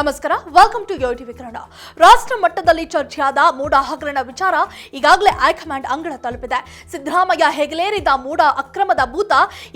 ನಮಸ್ಕಾರ. Welcome to ಯೋಟಿ Vikarna ರಾಷ್ಟ್ರ ಮಟ್ಟದಲ್ಲಿ ಚರ್ಚೆಯಾದ ಮೂಡ ಹಗರಣ ವಿಚಾರ ಈಗಾಗಲೇ ಹೈಕಮಾಂಡ್ ಅಂಗಳ ತಲುಪಿದೆ. ಸಿದ್ದರಾಮಯ್ಯ ಹೆಗಲೇರಿದ ಮೂಡ ಅಕ್ರಮದ ಭೂತ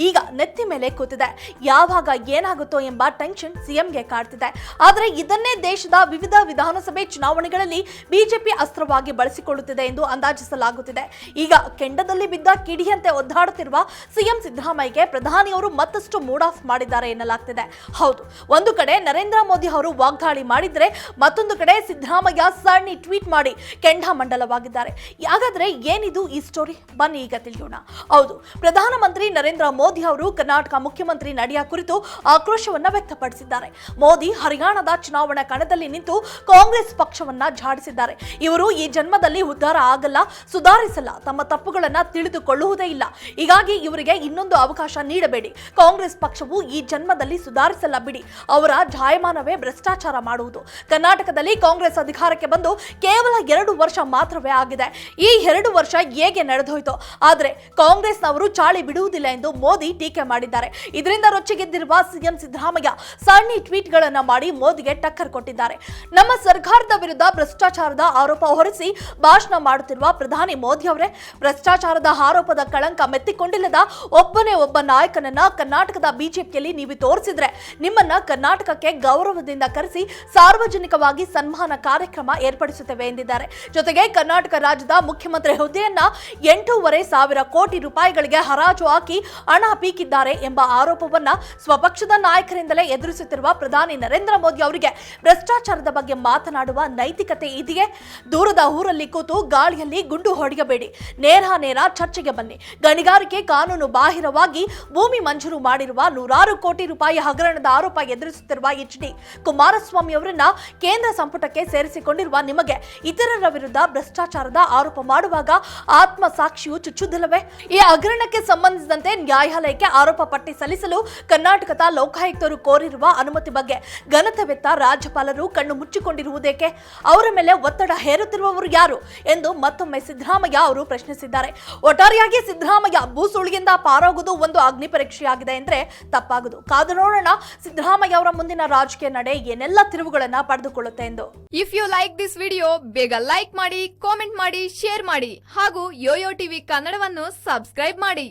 ಈಗ ನೆತ್ತಿ ಮೇಲೆ ಕೂತಿದೆ. ಯಾವಾಗ ಏನಾಗುತ್ತೋ ಎಂಬ ಟೆನ್ಷನ್ ಸಿಎಂಗೆ ಕಾಡ್ತಿದೆ. ಆದರೆ ಇದನ್ನೇ ದೇಶದ ವಿವಿಧ ವಿಧಾನಸಭೆ ಚುನಾವಣೆಗಳಲ್ಲಿ ಬಿಜೆಪಿ ಅಸ್ತ್ರವಾಗಿ ಬಳಸಿಕೊಳ್ಳುತ್ತಿದೆ ಎಂದು ಅಂದಾಜಿಸಲಾಗುತ್ತಿದೆ. ಈಗ ಕೆಂಡದಲ್ಲಿ ಬಿದ್ದ ಕಿಡಿಯಂತೆ ಒದ್ದಾಡುತ್ತಿರುವ ಸಿಎಂ ಸಿದ್ದರಾಮಯ್ಯಗೆ ಪ್ರಧಾನಿಯವರು ಮತ್ತಷ್ಟು ಮೂಡ್ ಆಫ್ ಮಾಡಿದ್ದಾರೆ ಎನ್ನಲಾಗ್ತಿದೆ. ಹೌದು, ಒಂದು ಕಡೆ ನರೇಂದ್ರ ಮೋದಿ ಅವರು ವಾಗ್ದಾಳಿ ಮಾಡಿದ್ರೆ ಮತ್ತೊಂದು ಕಡೆ ಸಿದ್ದರಾಮಯ್ಯ ಸರಣಿ ಟ್ವೀಟ್ ಮಾಡಿ ಕೆಂಡಾಮಂಡಲವಾಗಿದ್ದಾರೆ ಹಾಗಾದ್ರೆ ಏನಿದು ಈ ಸ್ಟೋರಿ ಬನ್ನಿ ಈಗ ತಿಳಿಯೋಣ. ಹೌದು, ಪ್ರಧಾನಮಂತ್ರಿ ನರೇಂದ್ರ ಮೋದಿ ಅವರು ಕರ್ನಾಟಕ ಮುಖ್ಯಮಂತ್ರಿ ನಡೆಯ ಕುರಿತು ಆಕ್ರೋಶವನ್ನ ವ್ಯಕ್ತಪಡಿಸಿದ್ದಾರೆ. ಮೋದಿ ಹರಿಯಾಣದ ಚುನಾವಣಾ ಕಣದಲ್ಲಿ ನಿಂತು ಕಾಂಗ್ರೆಸ್ ಪಕ್ಷವನ್ನ ಝಾಡಿಸಿದ್ದಾರೆ. ಇವರು ಈ ಜನ್ಮದಲ್ಲಿ ಉದ್ಧಾರ ಆಗಲ್ಲ, ಸುಧಾರಿಸಲ್ಲ, ತಮ್ಮ ತಪ್ಪುಗಳನ್ನ ತಿಳಿದುಕೊಳ್ಳುವುದೇ ಇಲ್ಲ. ಹೀಗಾಗಿ ಇವರಿಗೆ ಇನ್ನೊಂದು ಅವಕಾಶ ನೀಡಬೇಡಿ. ಕಾಂಗ್ರೆಸ್ ಪಕ್ಷವು ಈ ಜನ್ಮದಲ್ಲಿ ಸುಧಾರಿಸಲ್ಲ ಬಿಡಿ. ಅವರ ಜಾಯಮಾನವೇ ಭ್ರಷ್ಟಾಚಾರ. ಮಾಡುವುದು. ಕರ್ನಾಟಕದಲ್ಲಿ ಕಾಂಗ್ರೆಸ್ ಅಧಿಕಾರಕ್ಕೆ ಬಂದು ಕೇವಲ ಎರಡು ವರ್ಷ ಮಾತ್ರವೇ ಆಗಿದೆ. ಈ ಎರಡು ವರ್ಷ ಹೇಗೆ ನಡೆದೋಯ್ತು? ಆದ್ರೆ ಕಾಂಗ್ರೆಸ್ನವರು ಚಾಳಿ ಬಿಡುವುದಿಲ್ಲ ಎಂದು ಮೋದಿ ಟೀಕೆ ಮಾಡಿದ್ದಾರೆ. ಇದರಿಂದ ರೊಚ್ಚಿಗೆದ್ದಿರುವ ಸಿಎಂ ಸಿದ್ದರಾಮಯ್ಯ ಸರಣಿ ಟ್ವೀಟ್ಗಳನ್ನು ಮಾಡಿ ಮೋದಿಗೆ ಟಕ್ಕರ್ ಕೊಟ್ಟಿದ್ದಾರೆ. ನಮ್ಮ ಸರ್ಕಾರದ ವಿರುದ್ಧ ಭ್ರಷ್ಟಾಚಾರದ ಆರೋಪ ಹೊರಿಸಿ ಭಾಷಣ ಮಾಡುತ್ತಿರುವ ಪ್ರಧಾನಿ ಮೋದಿ ಅವರೇ, ಭ್ರಷ್ಟಾಚಾರದ ಆರೋಪದ ಕಳಂಕ ಮೆತ್ತಿಕೊಂಡಿಲ್ಲದ ಒಬ್ಬನೇ ಒಬ್ಬ ನಾಯಕನನ್ನ ಕರ್ನಾಟಕದ ಬಿಜೆಪಿಯಲ್ಲಿ ನೀವು ತೋರಿಸಿದ್ರೆ ನಿಮ್ಮನ್ನ ಕರ್ನಾಟಕಕ್ಕೆ ಗೌರವದಿಂದ ಕರೆಸಿ ಸಾರ್ವಜನಿಕವಾಗಿ ಸನ್ಮಾನ ಕಾರ್ಯಕ್ರಮ ಏರ್ಪಡಿಸುತ್ತೇವೆ ಎಂದಿದ್ದಾರೆ. ಜೊತೆಗೆ ಕರ್ನಾಟಕ ರಾಜ್ಯದ ಮುಖ್ಯಮಂತ್ರಿ ಹುದ್ದೆಯನ್ನ ಎಂಟೂವರೆ ಸಾವಿರ ಕೋಟಿ ರೂಪಾಯಿಗಳಿಗೆ ಹರಾಜು ಹಾಕಿ ಹಣ ಪೀಕಿದ್ದಾರೆ ಎಂಬ ಆರೋಪವನ್ನ ಸ್ವಪಕ್ಷದ ನಾಯಕರಿಂದಲೇ ಎದುರಿಸುತ್ತಿರುವ ಪ್ರಧಾನಿ ನರೇಂದ್ರ ಮೋದಿ ಅವರಿಗೆ ಭ್ರಷ್ಟಾಚಾರದ ಬಗ್ಗೆ ಮಾತನಾಡುವ ನೈತಿಕತೆ ಇದೆಯೇ? ದೂರದ ಊರಲ್ಲಿ ಕೂತು ಗಾಳಿಯಲ್ಲಿ ಗುಂಡು ಹೊಡೆಯಬೇಡಿ. ನೇರ ನೇರ ಚರ್ಚೆಗೆ ಬನ್ನಿ. ಗಣಿಗಾರಿಕೆ ಕಾನೂನು ಬಾಹಿರವಾಗಿ ಭೂಮಿ ಮಂಜೂರು ಮಾಡಿರುವ ನೂರಾರು ಕೋಟಿ ರೂಪಾಯಿ ಹಗರಣದ ಆರೋಪ ಎದುರಿಸುತ್ತಿರುವ ಎಚ್ ಡಿ ಕುಮಾರಸ್ವಾಮಿ ಅವರನ್ನ ಕೇಂದ್ರ ಸಂಪುಟಕ್ಕೆ ಸೇರಿಸಿಕೊಂಡಿರುವ ನಿಮಗೆ ಇತರರ ವಿರುದ್ಧ ಭ್ರಷ್ಟಾಚಾರದ ಆರೋಪ ಮಾಡುವಾಗ ಆತ್ಮಸಾಕ್ಷಿಯು ಚುಚ್ಚುದಿಲ್ಲವೇ ಈ ಹಗರಣಕ್ಕೆ ಸಂಬಂಧಿಸಿದಂತೆ ನ್ಯಾಯಾಲಯಕ್ಕೆ ಆರೋಪ ಪಟ್ಟಿ ಸಲ್ಲಿಸಲು ಕರ್ನಾಟಕದ ಲೋಕಾಯುಕ್ತರು ಕೋರಿರುವ ಅನುಮತಿ ಬಗ್ಗೆ ಘನತೆವೆತ್ತ ರಾಜ್ಯಪಾಲರು ಕಣ್ಣು ಮುಚ್ಚಿಕೊಂಡಿರುವುದೇಕೆ? ಅವರ ಮೇಲೆ ಒತ್ತಡ ಹೇರುತ್ತಿರುವವರು ಯಾರು ಎಂದು ಮತ್ತೊಮ್ಮೆ ಸಿದ್ದರಾಮಯ್ಯ ಅವರು ಪ್ರಶ್ನಿಸಿದ್ದಾರೆ. ಒಟ್ಟಾರೆಯಾಗಿ ಸಿದ್ದರಾಮಯ್ಯ ಭೂಸುಳಿಯಿಂದ ಪಾರಾಗುವುದು ಒಂದು ಅಗ್ನಿ ಪರೀಕ್ಷೆಯಾಗಿದೆ ತಪ್ಪಾಗುದು ಕಾದು ನೋಡೋಣ ಸಿದ್ದರಾಮಯ್ಯ ಅವರ ಮುಂದಿನ ರಾಜಕೀಯ ನಡೆ ಏನೆಲ್ಲ ತಿರುವುಗಳನ್ನ ಪಡೆದುಕೊಳ್ಳುತ್ತೆ ಎಂದು. If you like this video ಬೇಗ ಲೈಕ್ ಮಾಡಿ ಕಾಮೆಂಟ್ ಮಾಡಿ ಶೇರ್ ಮಾಡಿ ಹಾಗೂ ಯೋಯೋ ಟಿವಿ ಕನ್ನಡವನ್ನು ಸಬ್ಸ್ಕ್ರೈಬ್ ಮಾಡಿ.